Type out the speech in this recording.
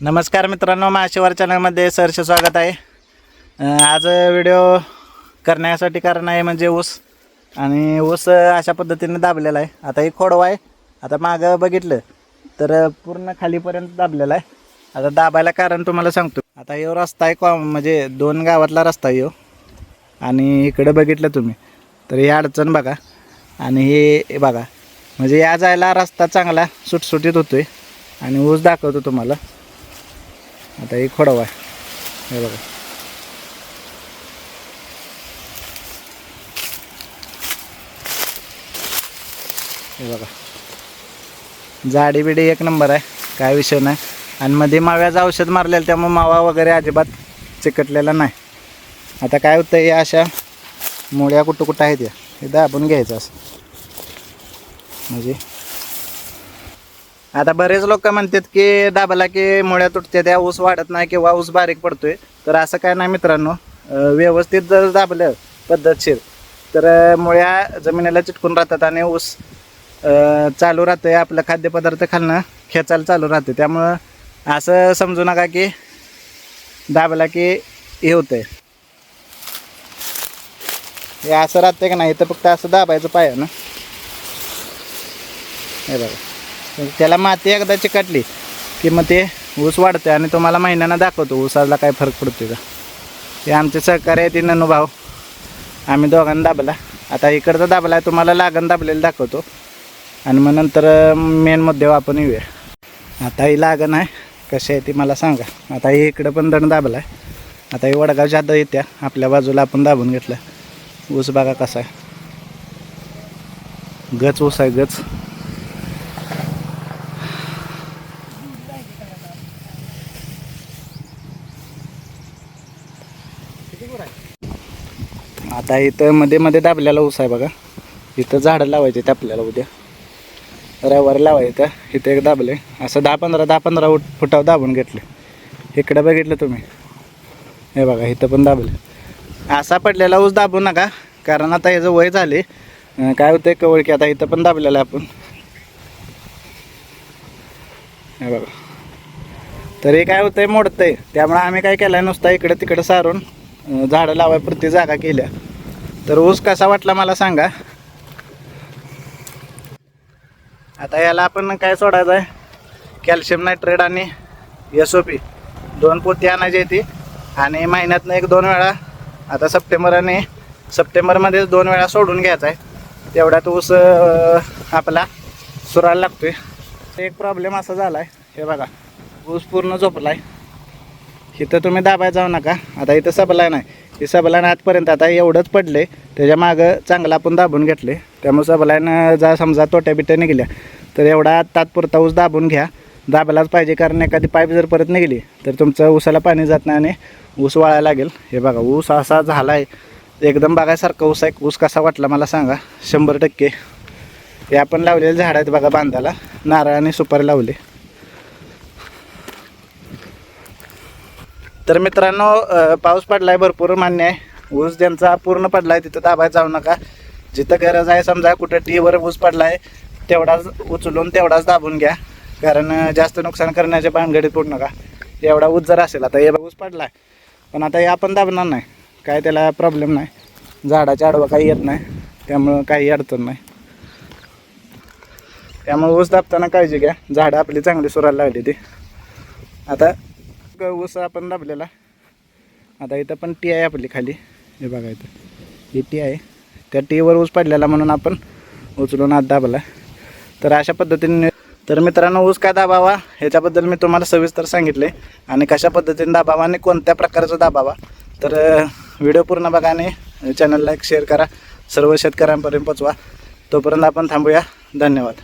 नमस्कार मित्रांनो माशेवर चॅनलमध्ये सरचे स्वागत आहे. आज व्हिडिओ करण्यासाठी कारण आहे म्हणजे ऊस. आणि ऊस अशा पद्धतीने दाबलेला आहे. आता एक खोडवा आहे. आता मागं बघितलं तर पूर्ण खालीपर्यंत दाबलेला आहे. आता दाबायला कारण तुम्हाला सांगतो. आता यो रस्ता आहे कॉ म्हणजे दोन गावातला रस्ता आहे यो आणि इकडं बघितलं तुम्ही तर ही अडचण बघा. आणि हे बघा म्हणजे या जायला रस्ता चांगला सुटसुटीत होतो आहे आणि ऊस दाखवतो तुम्हाला. आता एक खोडवा आहे हे बघा. हे बघा. जाडी बिडी एक नंबर आहे. काय विषय नाही. आणि मध्ये माव्याचं औषध मारलेलं त्यामुळे मावा वगैरे अजिबात चिकटलेला नाही. आता काय होतं या अशा मुळ्या कुठं कुठं आहेत या? हे दाबून घ्यायचं असं. म्हणजे आता बरेच लोक म्हणतात की दाबाला की मुळ्या तुटते त्या ऊस वाढत नाही किंवा ऊस बारीक पडतोय. तर असं काय नाही मित्रांनो. व्यवस्थित जर दाबलं पद्धतशीर तर मुळ्या जमिनीला चिटकून राहतात आणि ऊस चालू राहतंय. आपलं खाद्यपदार्थ खालणं खेचायला चालू राहते त्यामुळं असं समजू नका की दाबला की हे होतंय. हे असं राहतंय का नाही? तर फक्त असं दाबायचं पाय ना. हे बघा. त्याला माती एकदा चिकटली की मग ते ऊस वाढते आणि तुम्हाला महिन्यानं दाखवतो ऊसाला काय फरक पडतो का? ते आमचे सहकार्य आहे ती ननुभव आम्ही दोघांना दाबला. आता इकडचा दाबला आहे तुम्हाला लागण दाबलेलं दाखवतो. आणि मग नंतर मेन मुद्द्यावर आपण येऊया. आता ही लागण आहे कशी आहे ती मला सांगा. आता ही इकडं पण दण दाबला आहे आता ही वडगाव हात येत्या. आपल्या बाजूला आपण दाबून घेतलं. ऊस बघा कसा आहे. गच ऊस आहे गच. आता इथं मध्ये मध्ये दाबलेला ऊस आहे बघा. इथं झाडं लावायचे ते आपल्याला उद्या. रविवारी लावायचं इथं एक दाबले असं दहा पंधरा दहा पंधरा फुट फुटावर दाबून घेतले इकडं बघितलं तुम्ही. हे बघा इथं पण दाबले असा पडलेला ऊस दाबू नका कारण आता याचं वय झाले काय होतं कवळ की आता इथं पण दाबलेलं आपण. हे बघा. तरी काय होतंय मोडतंय. त्यामुळे आम्ही काय केलं नुसतं इकडं तिकडं सारून झाडं लावायपुरती जागा केल्या. तर ऊस कसा वाटला मला सांगा. आता याला आपण काय सोडायचं आहे? कॅल्शियम नायट्रेट आणि एस ओ पी दोन पोती आणायची ती. आणि महिन्यातनं एक दोन वेळा आता सप्टेंबर आणि सप्टेंबरमध्येच दोन वेळा सोडून घ्यायचा आहे. तेवढ्यात ऊस आपला सुरायला लागतोय. एक प्रॉब्लेम असा झाला आहे हे बघा. ऊस पूर्ण झोपला आहे इथं तुम्ही दाबाय जाऊ नका. आता इथं सबला नाही ही सबलाईन आजपर्यंत आता एवढंच पडले त्याच्या मागं चांगलं आपण दाबून घेतले. त्यामुळे सबलाईन जा समजा तोट्या बिट्या निघल्या तर एवढा तात्पुरता ऊस दाबून घ्या. दाबायलाच पाहिजे कारण एखादी पाईप जर परत निघली तर तुमचं ऊसाला पाणी जात नाही आणि ऊस वाळायला लागेल. हे बघा ऊस असा झाला आहे एकदम बघायसारखा ऊस आहे. ऊस कसा वाटला मला सांगा. शंभर टक्के. हे आपण लावलेले झाड आहेत बघा बांधाला नारळ आणि सुपारी लावले. तर मित्रांनो पाऊस पडलाय भरपूर मान्य आहे. ऊस ज्यांचा पूर्ण पडलाय तिथं दाबायला जाऊ नका. जिथं गरज आहे समजा कुठं टीवर ऊस पडलाय तेवढाच उचलून तेवढाच दाबून घ्या. कारण जास्त नुकसान करण्याच्या भानगडीत पडू नका. एवढा ऊस जर असेल आता हे बघ ऊस पडलाय. पण आता हे आपण दाबणार नाही. काय त्याला प्रॉब्लेम नाही. झाडाच्या आडवं काही येत नाही. त्यामुळं काही अडचण नाही. त्यामुळे ऊस दाबताना काळजी घ्या. झाडं आपली चांगली सुरायला लागली ती. आता ऊस आपण दाबलेला. आता इथं पण टी आहे आपली खाली. हे बघा इथं. ही टी आहे. त्या टीवर ऊस पडलेला म्हणून आपण उचलून आत दाबला. तर अशा पद्धतीने तर मित्रांनो ऊस काय दाबावा? ह्याच्याबद्दल मी तुम्हाला सविस्तर सांगितले. आणि कशा पद्धतीने दाबावा आणि कोणत्या प्रकारचा दाबावा? तर व्हिडिओ पूर्ण बघा आणि चॅनल लाईक शेअर करा. सर्व शेतकऱ्यांपर्यंत पोचवा. तोपर्यंत आपण थांबूया. धन्यवाद.